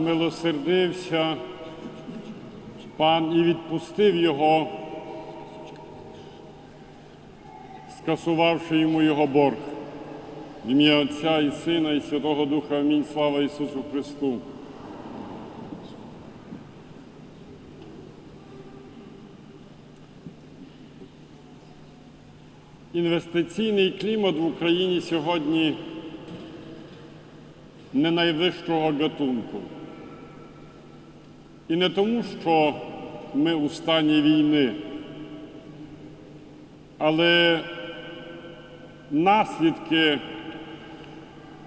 змилосердився пан і відпустив його, скасувавши йому його борг. В ім'я Отця і Сина, і Святого Духа. Амінь. Слава Ісусу Христу. Інвестиційний клімат в Україні сьогодні не найвищого гатунку. І не тому, що ми у стані війни, але наслідки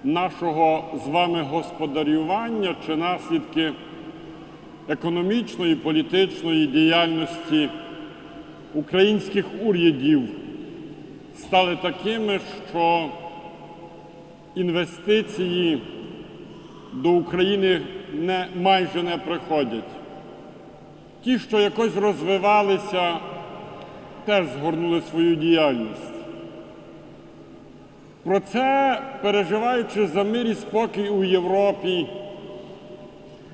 нашого з вами господарювання чи наслідки економічної, політичної діяльності українських урядів стали такими, що інвестиції до України не, майже не приходять. Ті, що якось розвивалися, теж згорнули свою діяльність. Про це, переживаючи за мир і спокій у Європі,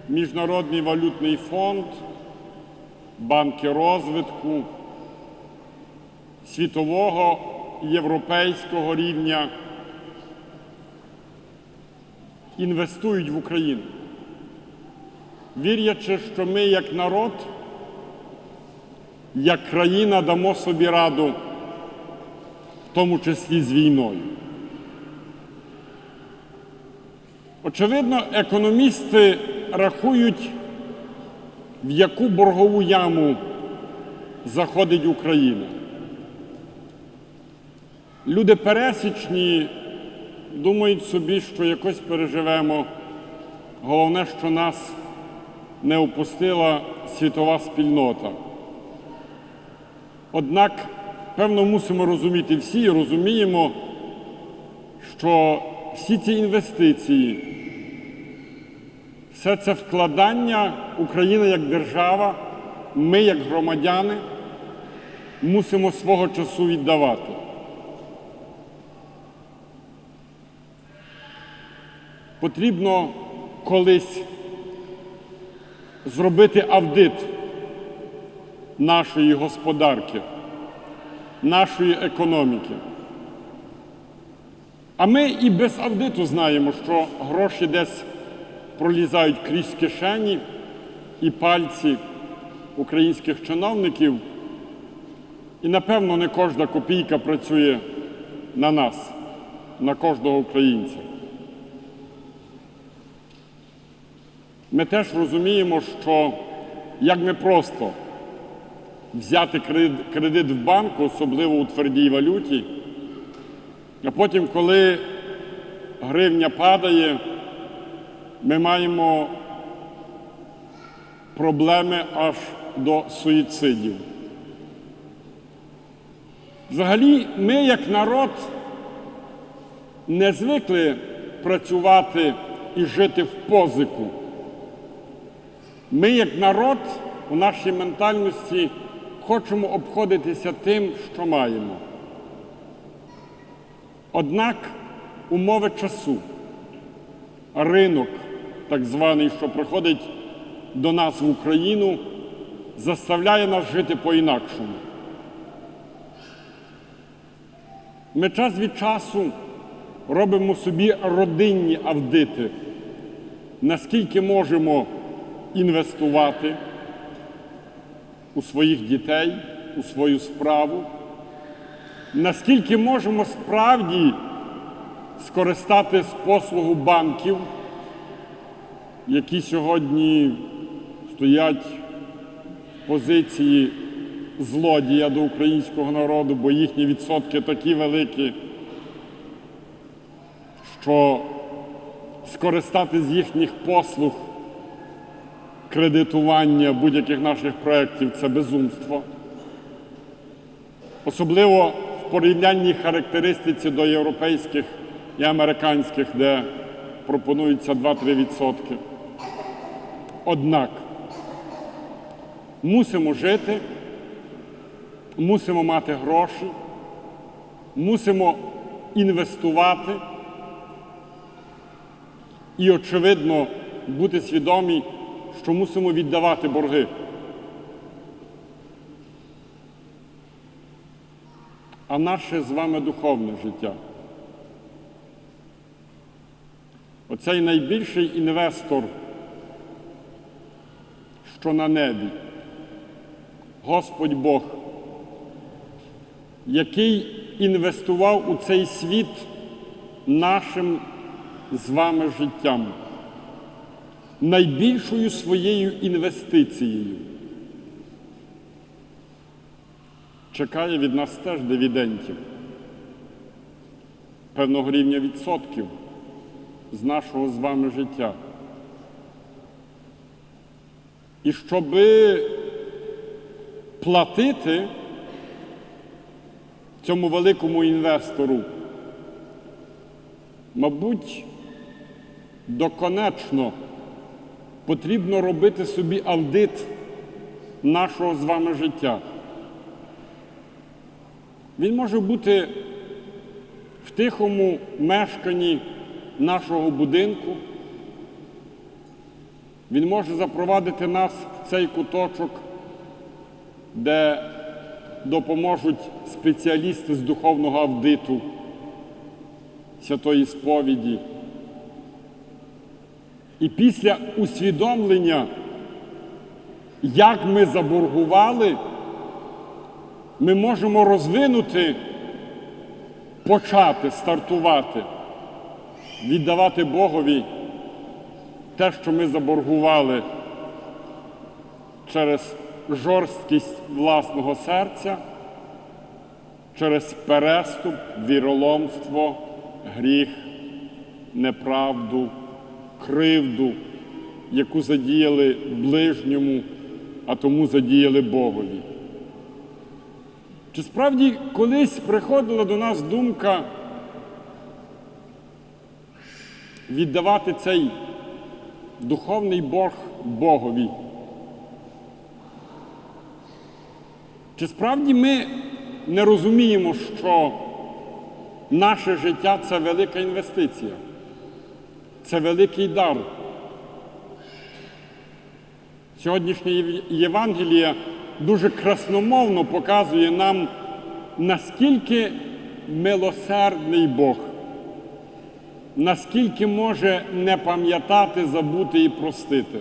Міжнародний валютний фонд, банки розвитку, світового європейського рівня інвестують в Україну, вірячи, що ми як народ, як країна дамо собі раду, в тому числі з війною. Очевидно, економісти рахують, в яку боргову яму заходить Україна. Люди пересічні думають собі, що якось переживемо. Головне, що нас не опустила світова спільнота. Однак, певно, мусимо розуміти всі розуміємо, що всі ці інвестиції, все це вкладання України як держава, ми, як громадяни, мусимо свого часу віддавати. Потрібно колись зробити аудит нашої господарки, нашої економіки. А ми і без аудиту знаємо, що гроші десь пролізають крізь кишені і пальці українських чиновників. І, напевно, не кожна копійка працює на нас, на кожного українця. Ми теж розуміємо, що як не просто взяти кредит в банку, особливо у твердій валюті, а потім, коли гривня падає, ми маємо проблеми аж до суїцидів. Взагалі, ми, як народ, не звикли працювати і жити в позику. Ми, як народ, у нашій ментальності хочемо обходитися тим, що маємо. Однак умови часу, ринок, так званий, що приходить до нас в Україну, заставляє нас жити по-інакшому. Ми час від часу робимо собі родинні авдити, наскільки можемо інвестувати у своїх дітей, у свою справу, наскільки можемо справді скористати з послугу банків, які сьогодні стоять в позиції злодія до українського народу, бо їхні відсотки такі великі, що скористати з їхніх послуг кредитування будь-яких наших проєктів це безумство. Особливо в порівнянні характеристиці до європейських і американських, де пропонується 2-3%. Однак мусимо жити, мусимо мати гроші, мусимо інвестувати і, очевидно, бути свідомі, що мусимо віддавати борги. А наше з вами духовне життя. Оцей найбільший інвестор, що на небі, Господь Бог, який інвестував у цей світ нашим з вами життям, найбільшою своєю інвестицією. Чекає від нас теж дивідендів, певного рівня відсотків з нашого з вами життя. І щоби платити цьому великому інвестору, мабуть, доконечно потрібно робити собі аудит нашого з вами життя. Він може бути в тихому мешканні нашого будинку. Він може запровадити нас в цей куточок, де допоможуть спеціалісти з духовного аудиту, святої сповіді. І після усвідомлення, як ми заборгували, ми можемо розвинути, почати стартувати, віддавати Богові те, що ми заборгували через жорсткість власного серця, через переступ, віроломство, гріх, неправду, кривду, яку задіяли ближньому, а тому задіяли Богові. Чи справді колись приходила до нас думка віддавати цей духовний борг Богові? Чи справді ми не розуміємо, що наше життя це велика інвестиція, це великий дар? Сьогоднішнє Євангеліє дуже красномовно показує нам, наскільки милосердний Бог, наскільки може не пам'ятати, забути і простити.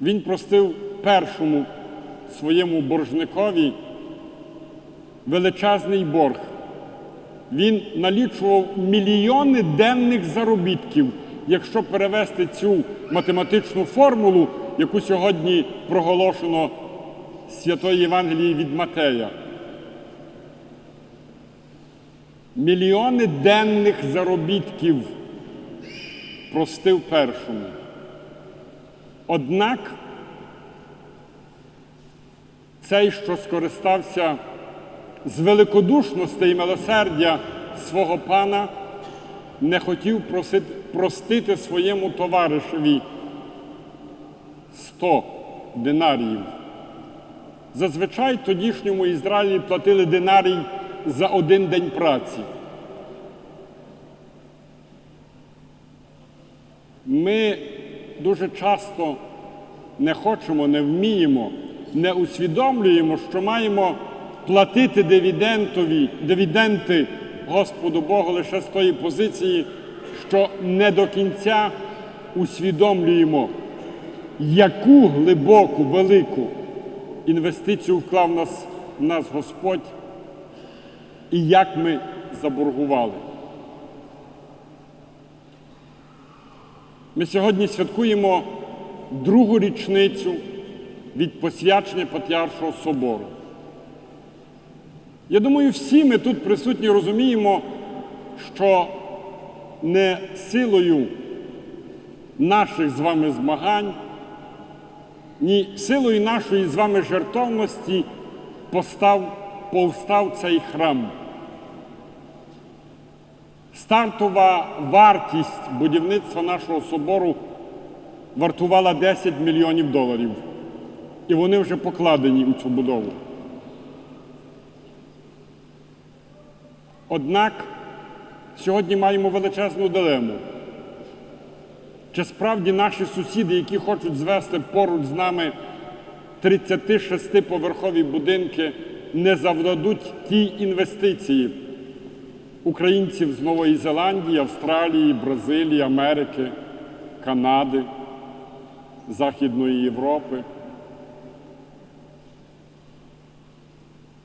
Він простив першому своєму боржникові величезний борг. Він налічував мільйони денних заробітків, якщо перевести цю математичну формулу, яку сьогодні проголошено Святої Євангелії від Матея. Мільйони денних заробітків простив першому. Однак цей, що скористався з великодушності і милосердя свого пана, не хотів просити, простити своєму товаришеві 100 динаріїв. Зазвичай тодішньому Ізраїлі платили динарій за один день праці. Ми дуже часто не хочемо, не вміємо, не усвідомлюємо, що маємо платити дивіденти Господу Богу лише з тої позиції, що не до кінця усвідомлюємо, яку глибоку, велику інвестицію вклав в нас, нас Господь і як ми заборгували. Ми сьогодні святкуємо другу річницю від посвячення Патріаршого собору. Я думаю, всі ми тут присутні розуміємо, що не силою наших з вами змагань, ні силою нашої з вами жертовності постав, повстав цей храм. Стартова вартість будівництва нашого собору вартувала 10 мільйонів доларів. І вони вже покладені у цю будову. Однак сьогодні маємо величезну дилему. Чи справді наші сусіди, які хочуть звести поруч з нами 36-поверхові будинки, не завдадуть ті інвестиції українців з Нової Зеландії, Австралії, Бразилії, Америки, Канади, Західної Європи?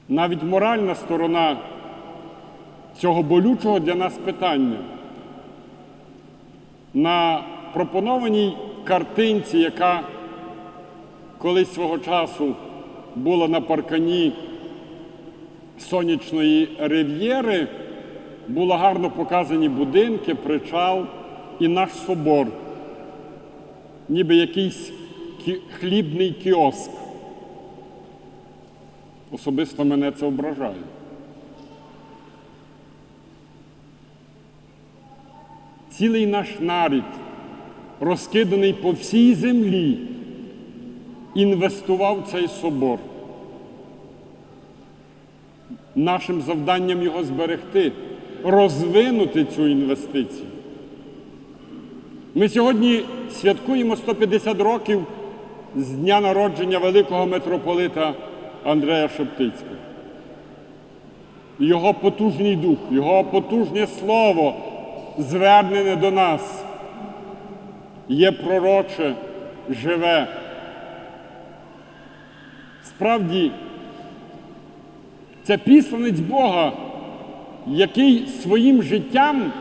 Навіть моральна сторона цього болючого для нас питання. На пропонованій картинці, яка колись свого часу була на паркані сонячної рив'єри, було гарно показані будинки, причал і наш собор, ніби якийсь хлібний кіоск. Особисто мене це ображає. Цілий наш нарід, розкиданий по всій землі, інвестував цей собор. Нашим завданням його зберегти, розвинути цю інвестицію. Ми сьогодні святкуємо 150 років з дня народження великого митрополита Андрея Шептицького. Його потужний дух, його потужне слово, звернене до нас, є пророче, живе. Справді, це післанець Бога, який своїм життям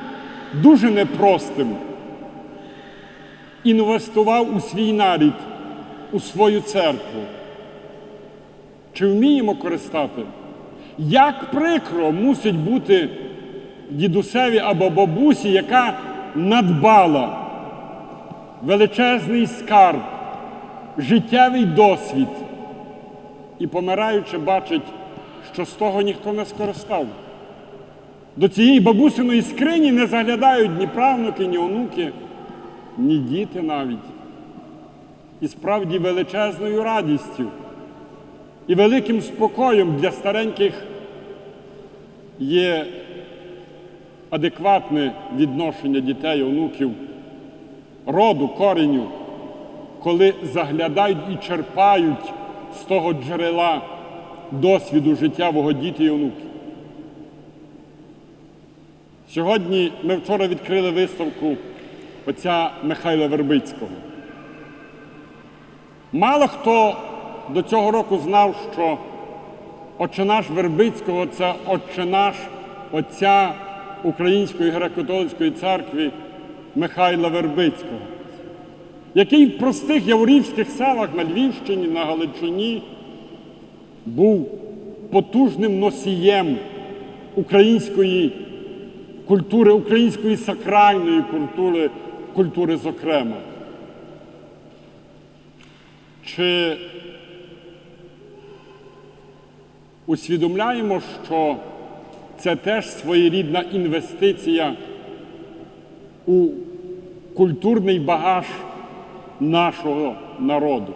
дуже непростим інвестував у свій нарід, у свою церкву. Чи вміємо користати? Як прикро мусить бути дідусеві або бабусі, яка надбала величезний скарб, життєвий досвід і помираючи, бачить, що з того ніхто не скористав. До цієї бабусиної скрині не заглядають ні правнуки, ні онуки, ні діти навіть. І справді величезною радістю і великим спокоєм для стареньких є адекватне відношення дітей, онуків, роду, кореню, коли заглядають і черпають з того джерела досвіду життєвого діти і онуки. Сьогодні ми вчора відкрили виставку отця Михайла Вербицького. Мало хто до цього року знав, що Отче наш Вербицького це Отче наш Отця Української греко-католицької церкви Михайла Вербицького, який в простих яворівських селах на Львівщині, на Галичині був потужним носієм української культури, української сакральної культури, культури зокрема. Чи усвідомляємо, що це теж своєрідна інвестиція у культурний багаж нашого народу?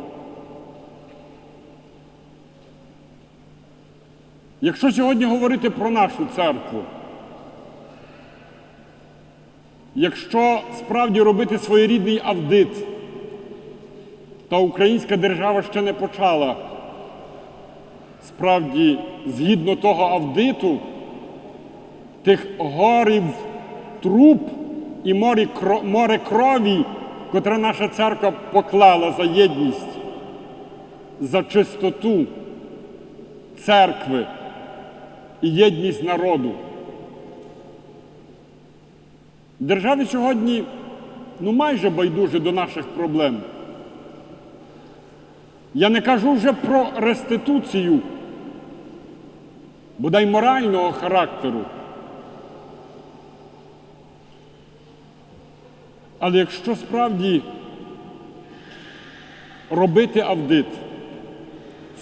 Якщо сьогодні говорити про нашу церкву, якщо справді робити своєрідний аудит, та українська держава ще не почала справді згідно того аудиту, тих горів труп і море, кро- море крові, котре наша церква поклала за єдність, за чистоту церкви і єдність народу. Державі сьогодні ну майже байдуже до наших проблем. Я не кажу вже про реституцію, бодай морального характеру. Але якщо справді робити аудит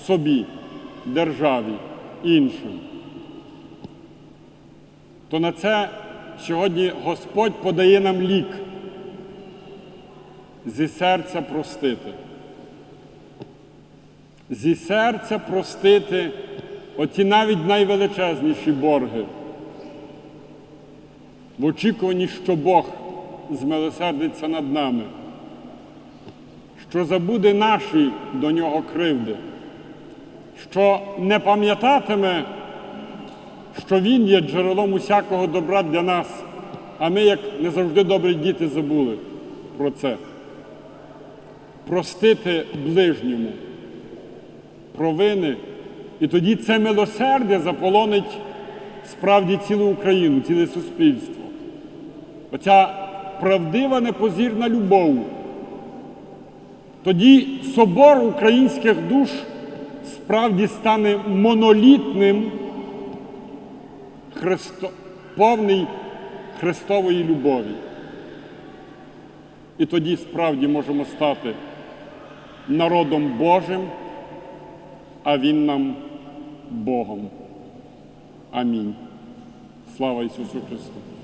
собі, державі, іншим, то на це сьогодні Господь подає нам лік зі серця простити. Зі серця простити оті навіть найвеличезніші борги. В очікуванні, що Бог змилосердиться над нами. що забуде наші до нього кривди, що не пам'ятатиме, що Він є джерелом усякого добра для нас, а ми, як не завжди добрі діти, забули про це. Простити ближньому провини, і тоді це милосердя заполонить справді цілу Україну, ціле суспільство. Оця правдива непозірна любов. Тоді собор українських душ справді стане монолітним, Христо... повний Христової любові. І тоді справді можемо стати народом Божим, а Він нам Богом. Амінь. Слава Ісусу Христу!